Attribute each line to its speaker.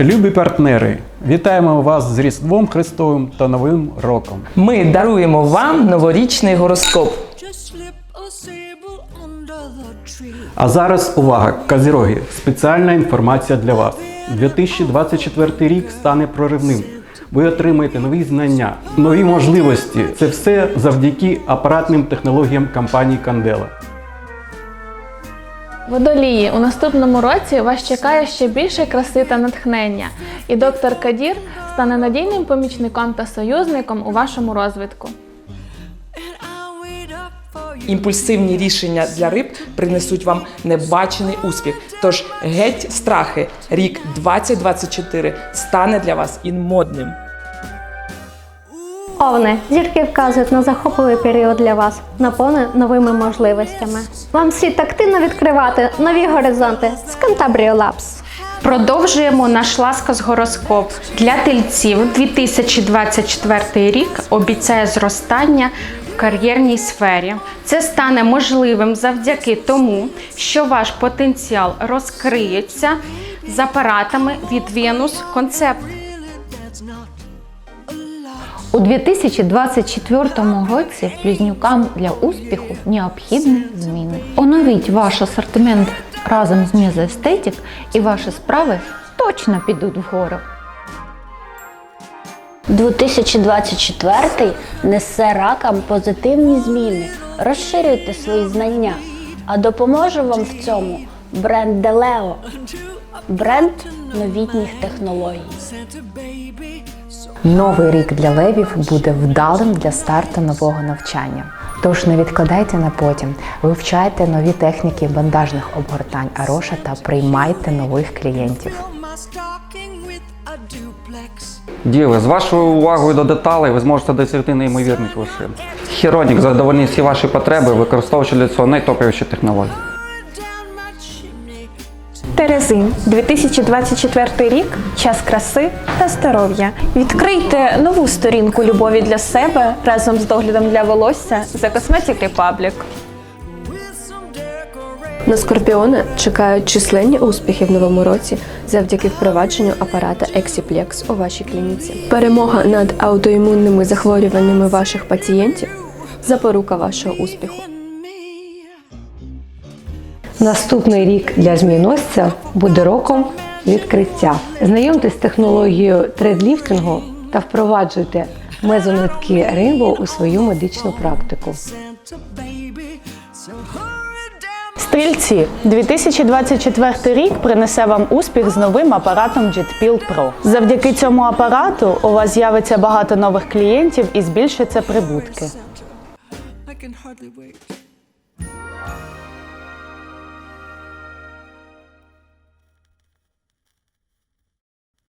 Speaker 1: Любі партнери, вітаємо вас з Різдвом Христовим та Новим роком.
Speaker 2: Ми даруємо вам новорічний гороскоп.
Speaker 1: А зараз увага, Козіроги, спеціальна інформація для вас. 2024 рік стане проривним. Ви отримаєте нові знання, нові можливості. Це все завдяки апаратним технологіям компанії Кандела.
Speaker 3: Водолії, у наступному році вас чекає ще більше краси та натхнення, і доктор Кадір стане надійним помічником та союзником у вашому розвитку.
Speaker 2: Імпульсивні рішення для риб принесуть вам небачений успіх. Тож геть страхи. Рік 2024 стане для вас інмодним.
Speaker 4: Овни, зірки вказують на захопливий період для вас, наповнений новими можливостями. Вам слід активно відкривати нові горизонти з Cantabria Labs.
Speaker 5: Продовжуємо наш ласкос гороскоп. Для тельців 2024 рік обіцяє зростання в кар'єрній сфері. Це стане можливим завдяки тому, що ваш потенціал розкриється з апаратами від Venus Concept.
Speaker 6: У 2024 році близнюкам для успіху необхідні зміни. Оновіть ваш асортимент разом з Мезоестетік і ваші справи точно підуть вгору.
Speaker 7: 2024 несе ракам позитивні зміни. Розширюйте свої знання. А допоможе вам в цьому бренд Делео. Бренд новітніх технологій.
Speaker 8: Новий рік для левів буде вдалим для старту нового навчання. Тож не відкладайте на потім, вивчайте нові техніки бандажних обгортань Ароша та приймайте нових клієнтів.
Speaker 9: Діви, з вашою увагою до деталей ви зможете досягти неймовірних вершин. Хіронік задовольнить всі ваші потреби, використовуючи для цього найтоповіші технології.
Speaker 10: Down my chimney.
Speaker 11: Терези, 2024 рік час краси та здоров'я. Відкрийте нову сторінку любові для себе разом з доглядом для волосся за Cosmetic Republic.
Speaker 12: На скорпіона чекають численні успіхи в новому році завдяки впровадженню апарата Exiplex у вашій клініці. Перемога над аутоімунними захворюваннями ваших пацієнтів запорука вашого успіху.
Speaker 13: Наступний рік для зміносця буде роком відкриття. Знайомтесь з технологією тредліфтингу та впроваджуйте мезонитки Rainbow у свою медичну практику.
Speaker 3: Стрільці, 2024 рік принесе вам успіх з новим апаратом JetPil Pro. Завдяки цьому апарату у вас з'явиться багато нових клієнтів і збільшаться прибутки.